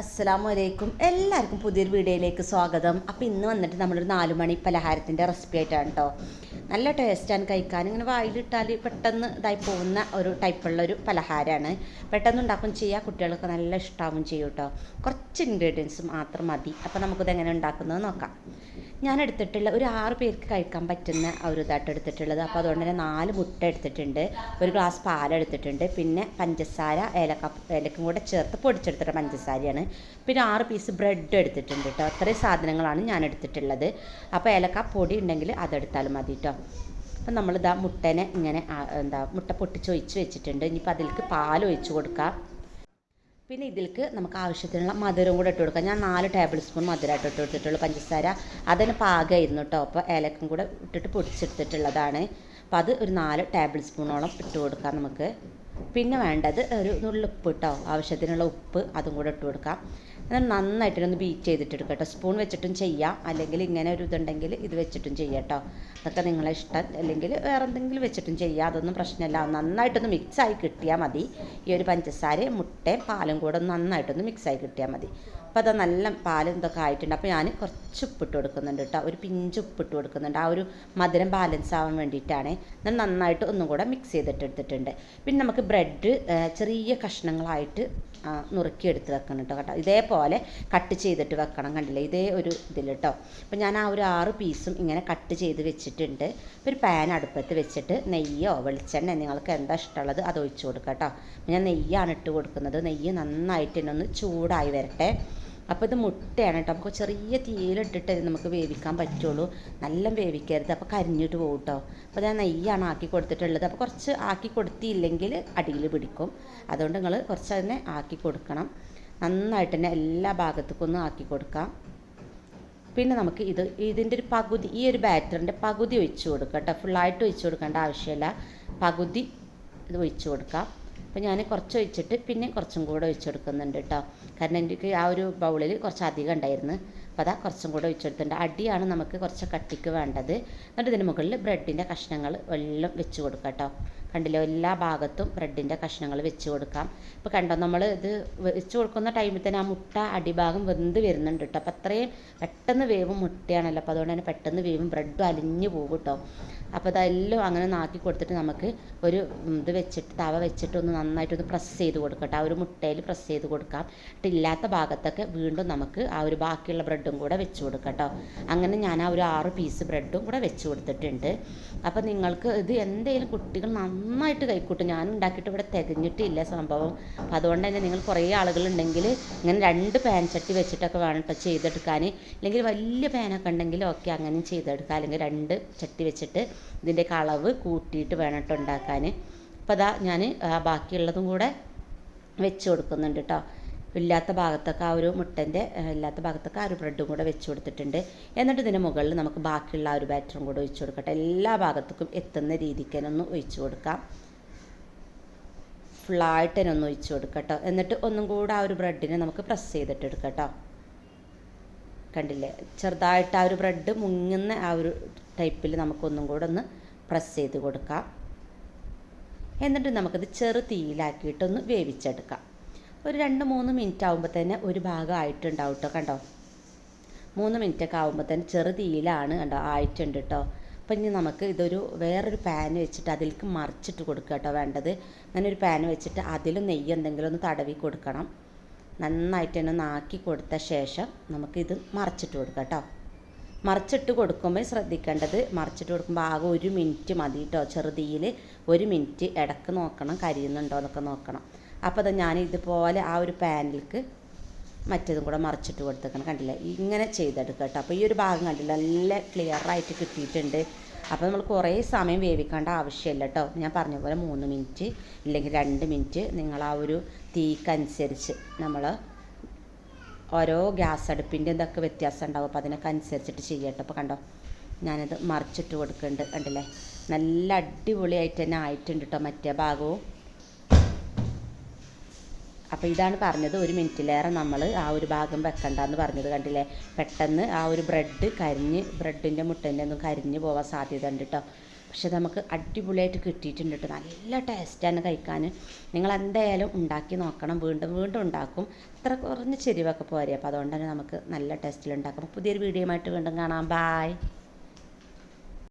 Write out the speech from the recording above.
അസ്സലാമു അലൈക്കും എല്ലാവർക്കും പുതിയൊരു വീഡിയോയിലേക്ക് സ്വാഗതം. അപ്പോൾ ഇന്ന് വന്നിട്ട് നമ്മളൊരു നാല് മണി പലഹാരത്തിന്റെ റെസിപ്പി ആയിട്ടാണ് കേട്ടോ നല്ല ടേസ്റ്റാണ് കഴിക്കാൻ. ഇങ്ങനെ വായിലിട്ടാൽ പെട്ടെന്ന് ഇതായി പോകുന്ന ഒരു ടൈപ്പുള്ള ഒരു പലഹാരമാണ് പെട്ടെന്ന് ഉണ്ടാക്കും ചെയ്യുക കുട്ടികൾക്ക് നല്ല ഇഷ്ടമാവും ചെയ്യും കേട്ടോ കുറച്ച് ഇൻഗ്രീഡിയൻസ് മാത്രം മതി. അപ്പോൾ നമുക്കിത് എങ്ങനെ ഉണ്ടാക്കുന്നത് നോക്കാം. ഞാൻ എടുത്തിട്ടുള്ള ഒരു ആറ് പേർക്ക് കഴിക്കാൻ പറ്റുന്ന ഒരു ഇതായിട്ട് എടുത്തിട്ടുള്ളത്. അപ്പോൾ അതുകൊണ്ട് തന്നെ നാല് മുട്ട എടുത്തിട്ടുണ്ട്. ഒരു ഗ്ലാസ് പാൽ എടുത്തിട്ടുണ്ട്. പിന്നെ പഞ്ചസാര ഏലക്ക ഏലക്കും കൂടെ ചേർത്ത് പൊടിച്ചെടുത്തിട്ട പഞ്ചസാരയാണ്. പിന്നെ ആറ് പീസ് ബ്രെഡ് എടുത്തിട്ടുണ്ട് കേട്ടോ അത്രയും സാധനങ്ങളാണ് ഞാൻ എടുത്തിട്ടുള്ളത് അപ്പോൾ ഏലക്ക പൊടി ഉണ്ടെങ്കിൽ അതെടുത്താലും മതി കേട്ടോ അപ്പം നമ്മളിതാ മുട്ടനെ ഇങ്ങനെ എന്താ മുട്ട പൊട്ടിച്ച് ഒഴിച്ച് വെച്ചിട്ടുണ്ട്. ഇനിയിപ്പോൾ അതിലേക്ക് പാൽ ഒഴിച്ച് കൊടുക്കാം. പിന്നെ ഇതിലേക്ക് നമുക്ക് ആവശ്യത്തിനുള്ള മധുരം കൂടെ ഇട്ട് കൊടുക്കാം. ഞാൻ നാല് ടേബിൾ സ്പൂൺ മധുരമായിട്ട് ഇട്ട് കൊടുത്തിട്ടുള്ളൂ പഞ്ചസാര. അതിന് പാകമായിരുന്നു കേട്ടോ അപ്പോൾ ഏലക്കും കൂടെ ഇട്ടിട്ട് പൊടിച്ചെടുത്തിട്ടുള്ളതാണ്. അപ്പോൾ അത് ഒരു നാല് ടേബിൾ സ്പൂണോളം ഇട്ട് കൊടുക്കാം നമുക്ക്. പിന്നെ വേണ്ടത് ഒരു നുള്ളുപ്പ് കേട്ടോ ആവശ്യത്തിനുള്ള ഉപ്പ് അതും കൂടെ ഇട്ട് കൊടുക്കാം. എന്നിട്ട് നന്നായിട്ടൊന്ന് ബീറ്റ് ചെയ്തിട്ടെടുക്കുക കേട്ടോ. സ്പൂൺ വെച്ചിട്ടും ചെയ്യാം. അല്ലെങ്കിൽ ഇങ്ങനെ ഒരു ഇതുണ്ടെങ്കിൽ ഇത് വെച്ചിട്ടും ചെയ്യാം കേട്ടോ. അതൊക്കെ നിങ്ങളെ ഇഷ്ടം. അല്ലെങ്കിൽ വേറെ എന്തെങ്കിലും വെച്ചിട്ടും ചെയ്യാം. അതൊന്നും പ്രശ്നമില്ല. നന്നായിട്ടൊന്ന് മിക്സായി കിട്ടിയാൽ മതി. ഈ ഒരു പഞ്ചസാരയും മുട്ടയും പാലും കൂടെ നന്നായിട്ടൊന്ന് മിക്സായി കിട്ടിയാൽ മതി. അപ്പോൾ അത് നല്ല പാലും ഇതൊക്കെ ആയിട്ടുണ്ട്. അപ്പോൾ ഞാൻ കുറച്ച് ഉപ്പിട്ട് കൊടുക്കുന്നുണ്ട് കേട്ടോ. ഒരു പിഞ്ച് ഉപ്പിട്ട് കൊടുക്കുന്നുണ്ട്. ആ ഒരു മധുരം ബാലൻസ് ആവാൻ വേണ്ടിയിട്ടാണ്. ഞാൻ നന്നായിട്ട് ഒന്നും കൂടെ മിക്സ് ചെയ്തിട്ട് എടുത്തിട്ടുണ്ട് പിന്നെ നമുക്ക് ബ്രെഡ് ചെറിയ കഷ്ണങ്ങളായിട്ട് ആ, നുറുക്കി എടുത്ത് വെക്കണം കേട്ടോ കേട്ടോ. ഇതേപോലെ കട്ട് ചെയ്തിട്ട് വെക്കണം കണ്ടില്ലേ? ഇതേ ഒരു ഇതിൽ കേട്ടോ അപ്പോൾ ഞാൻ ആ ഒരു ആറ് പീസും ഇങ്ങനെ കട്ട് ചെയ്ത് വെച്ചിട്ടുണ്ട്. ഒരു പാൻ അടുപ്പത്ത് വെച്ചിട്ട് നെയ്യോ വെളിച്ചെണ്ണ നിങ്ങൾക്ക് എന്താ ഇഷ്ടമുള്ളത് അത് ഒഴിച്ച് കൊടുക്കാം കേട്ടോ ഞാൻ നെയ്യാണ് ഇട്ട് കൊടുക്കുന്നത്. നെയ്യ് നന്നായിട്ട് തന്നെ ഒന്ന് ചൂടായി വരട്ടെ. അപ്പോൾ ഇത് മുട്ടയാണ് കേട്ടോ നമുക്ക് ചെറിയ തീയിലിട്ടിട്ട് നമുക്ക് വേവിക്കാൻ പറ്റുള്ളൂ. നല്ല വേവിക്കരുത്. അപ്പോൾ കരിഞ്ഞിട്ട് പോകും കേട്ടോ അപ്പോൾ ഞാൻ നെയ്യാണ് ആക്കി കൊടുത്തിട്ടുള്ളത്. അപ്പോൾ കുറച്ച് ആക്കി കൊടുത്തില്ലെങ്കിൽ അടിയിൽ പിടിക്കും. അതുകൊണ്ട് നിങ്ങൾ കുറച്ച് അതിനെ ആക്കി കൊടുക്കണം. നന്നായിട്ട് തന്നെ എല്ലാ ഭാഗത്തേക്കും ഒന്ന് ആക്കി കൊടുക്കാം. പിന്നെ നമുക്ക് ഇത് ഇതിന്റെ ഒരു പകുതി ഈ ഒരു ബാറ്ററിന്റെ പകുതി ഒഴിച്ച് കൊടുക്കാം കേട്ടോ ഫുള്ളായിട്ട് ഒഴിച്ച് കൊടുക്കേണ്ട ആവശ്യമില്ല. പകുതി ഇത് ഒഴിച്ച് കൊടുക്കാം. അപ്പോൾ ഞാൻ കുറച്ച് ഒഴിച്ചിട്ട് പിന്നെ കുറച്ചും കൂടെ ഒഴിച്ച് കൊടുക്കുന്നുണ്ട് കേട്ടോ കാരണം എനിക്ക് ആ ഒരു ബൗളിൽ കുറച്ച് അധികം ഉണ്ടായിരുന്നു. അപ്പോൾ അതാ കുറച്ചും കൂടെ ഒഴിച്ചെടുത്തിട്ടുണ്ട്. അടിയാണ് നമുക്ക് കുറച്ച് കട്ടിക്ക് വേണ്ടത്. എന്നിട്ട് ഇതിന് മുകളിൽ ബ്രെഡിന്റെ കഷ്ണങ്ങൾ എല്ലാം വെച്ച് കൊടുക്കാം കേട്ടോ. കണ്ടില്ലേ? എല്ലാ ഭാഗത്തും ബ്രെഡിന്റെ കഷ്ണങ്ങൾ വെച്ച് കൊടുക്കാം. ഇപ്പോൾ കണ്ടോ? നമ്മൾ ഇത് വെച്ച് കൊടുക്കുന്ന ടൈമിൽ തന്നെ ആ മുട്ട അടിഭാഗം വെന്ത് വരുന്നുണ്ട് കേട്ടോ. അപ്പോൾ അത്രയും പെട്ടെന്ന് വേവും മുട്ടയാണല്ലോ. അപ്പോൾ അതുകൊണ്ട് തന്നെ പെട്ടെന്ന് വേവും ബ്രെഡും അലിഞ്ഞു പോകും കേട്ടോ. അപ്പോൾ അതെല്ലാം അങ്ങനെ നാക്കി കൊടുത്തിട്ട് നമുക്ക് ഒരു ഇത് വെച്ചിട്ട് തവ വെച്ചിട്ട് ഒന്ന് നന്നായിട്ടൊന്ന് പ്രസ് ചെയ്ത് കൊടുക്കട്ടെ ആ ഒരു മുട്ടയിൽ പ്രസ് ചെയ്ത് കൊടുക്കാം. ഇട്ടില്ലാത്ത ഭാഗത്തൊക്കെ വീണ്ടും നമുക്ക് ആ ഒരു ബാക്കിയുള്ള ബ്രെഡും കൂടെ വെച്ച് കൊടുക്കാം കേട്ടോ അങ്ങനെ ഞാൻ ആ ഒരു ആറ് പീസ് ബ്രെഡും കൂടെ വെച്ച് കൊടുത്തിട്ടുണ്ട്. അപ്പോൾ നിങ്ങൾക്ക് ഇത് എന്തെങ്കിലും കുട്ടികൾ നന്നായിട്ട് കൈക്കൂട്ടും. ഞാൻ ഉണ്ടാക്കിയിട്ട് ഇവിടെ തികഞ്ഞിട്ടില്ല സംഭവം. അപ്പോൾ അതുകൊണ്ട് തന്നെ നിങ്ങൾ കുറേ ആളുകളുണ്ടെങ്കിൽ ഇങ്ങനെ രണ്ട് പാൻ ചട്ടി വെച്ചിട്ടൊക്കെ വേണം കേട്ടോ ചെയ്തെടുക്കാൻ. അല്ലെങ്കിൽ വലിയ പാനൊക്കെ ഉണ്ടെങ്കിൽ ഓക്കെ അങ്ങനെയും ചെയ്തെടുക്കാം. അല്ലെങ്കിൽ രണ്ട് ചട്ടി വെച്ചിട്ട് ഇതിന്റെയൊക്കെ അളവ് കൂട്ടിയിട്ട് വേണം കേട്ടോ ഉണ്ടാക്കാൻ. അപ്പോൾ അതാ ഞാൻ ബാക്കിയുള്ളതും കൂടെ വെച്ച് കൊടുക്കുന്നുണ്ട് കേട്ടോ ഇല്ലാത്ത ഭാഗത്തൊക്കെ ആ ഒരു മുട്ടന്റെ ഇല്ലാത്ത ഭാഗത്തൊക്കെ ആ ഒരു ബ്രെഡും കൂടെ വെച്ച് കൊടുത്തിട്ടുണ്ട്. എന്നിട്ട് ഇതിന് മുകളിൽ നമുക്ക് ബാക്കിയുള്ള ആ ഒരു ബാറ്ററും കൂടെ ഒഴിച്ചു കൊടുക്കട്ടെ. എല്ലാ ഭാഗത്തേക്കും എത്തുന്ന രീതിക്ക് തന്നെ ഒന്ന് ഒഴിച്ചു കൊടുക്കാം. ഫുള്ളായിട്ട് തന്നെ ഒന്ന് ഒഴിച്ചു കൊടുക്കട്ടോ. എന്നിട്ട് ഒന്നും കൂടെ ആ ഒരു ബ്രെഡിനെ നമുക്ക് പ്രസ് ചെയ്തിട്ട് എടുക്കാം കണ്ടില്ലേ? ചെറുതായിട്ട് ആ ഒരു ബ്രെഡ് മുങ്ങുന്ന ആ ഒരു ടൈപ്പിൽ നമുക്കൊന്നും കൂടെ ഒന്ന് പ്രസ് ചെയ്ത് കൊടുക്കാം. എന്നിട്ട് നമുക്കത് ചെറു തീയിലാക്കിയിട്ടൊന്ന് വേവിച്ചെടുക്കാം. ഒരു രണ്ട് മൂന്ന് മിനിറ്റ് ആകുമ്പോൾ തന്നെ ഒരു ഭാഗം ആയിട്ടുണ്ടാവും കേട്ടോ കണ്ടോ? മൂന്ന് മിനിറ്റ് ഒക്കെ ആകുമ്പോൾ തന്നെ ചെറു തീയിലാണ് കണ്ടോ? ആയിട്ടുണ്ട് കേട്ടോ അപ്പം ഇനി നമുക്ക് ഇതൊരു വേറൊരു പാൻ വെച്ചിട്ട് അതിലേക്ക് മറിച്ചിട്ട് കൊടുക്കുക കേട്ടോ വേണ്ടത്. അങ്ങനെ ഒരു പാൻ വെച്ചിട്ട് അതിൽ നെയ്യ് എന്തെങ്കിലും ഒന്ന് തടവി കൊടുക്കണം. നന്നായിട്ട് തന്നെ നാക്കി കൊടുത്ത ശേഷം നമുക്കിത് മറിച്ചിട്ട് കൊടുക്കാം കേട്ടോ മറിച്ചിട്ട് കൊടുക്കുമ്പോൾ ശ്രദ്ധിക്കേണ്ടത് മറിച്ചിട്ട് കൊടുക്കുമ്പോൾ ആകെ ഒരു മിനിറ്റ് മതി കേട്ടോ ചെറുതീയിൽ ഒരു മിനിറ്റ് ഇടയ്ക്ക് നോക്കണം കരിയുന്നുണ്ടോ എന്നൊക്കെ നോക്കണം. അപ്പോൾ അത് ഞാൻ ഇതുപോലെ ആ ഒരു പാനിലേക്ക് മറ്റേതും കൂടെ മറിച്ചിട്ട് കൊടുത്തേക്കണം. കണ്ടില്ലേ? ഇങ്ങനെ ചെയ്തെടുക്കുക കേട്ടോ. അപ്പോൾ ഈ ഒരു ഭാഗം കണ്ടില്ല? നല്ല ക്ലിയർ ആയിട്ട് കിട്ടിയിട്ടുണ്ട്. അപ്പോൾ നമ്മൾ കുറേ സമയം വേവിക്കേണ്ട ആവശ്യമില്ല കേട്ടോ. ഞാൻ പറഞ്ഞ പോലെ മൂന്ന് മിനിറ്റ് ഇല്ലെങ്കിൽ രണ്ട് മിനിറ്റ് നിങ്ങൾ ആ ഒരു തീക്കനുസരിച്ച് നമ്മൾ ഓരോ ഗ്യാസ് അടുപ്പിന്റെ ഇതൊക്കെ വ്യത്യാസം ഉണ്ടാവും. അപ്പോൾ അതിനൊക്കെ അനുസരിച്ചിട്ട് ചെയ്യട്ടോ അപ്പോൾ കണ്ടോ? ഞാനത് മറിച്ചിട്ട് കൊടുക്കുന്നുണ്ട്. കണ്ടില്ലേ? നല്ല അടിപൊളിയായിട്ട് തന്നെ ആയിട്ടുണ്ട് കേട്ടോ മറ്റേ ഭാഗവും. അപ്പോൾ ഇതാണ് പറഞ്ഞത് ഒരു മിനിറ്റിലേറെ നമ്മൾ ആ ഒരു ഭാഗം വെക്കണ്ട എന്ന് പറഞ്ഞത് കണ്ടില്ലേ? പെട്ടെന്ന് ആ ഒരു ബ്രെഡ് കരിഞ്ഞ് ബ്രെഡിന്റെ മുട്ടന്റെ ഒന്നും കരിഞ്ഞ് പോകാൻ സാധ്യത ഉണ്ട് കേട്ടോ പക്ഷെ നമുക്ക് അടിപൊളിയായിട്ട് കിട്ടിയിട്ടുണ്ട് കേട്ടോ നല്ല ടേസ്റ്റാണ് കഴിക്കാൻ നിങ്ങൾ എന്തായാലും ഉണ്ടാക്കി നോക്കണം. വീണ്ടും വീണ്ടും ഉണ്ടാക്കും. ഇത്ര കുറഞ്ഞ ചെരിവൊക്കെ പോരെ. അപ്പോൾ അതുകൊണ്ട് തന്നെ നമുക്ക് നല്ല ടേസ്റ്റിൽ ഉണ്ടാക്കാം. പുതിയൊരു ആയിട്ട് വീണ്ടും കാണാം. ബായ്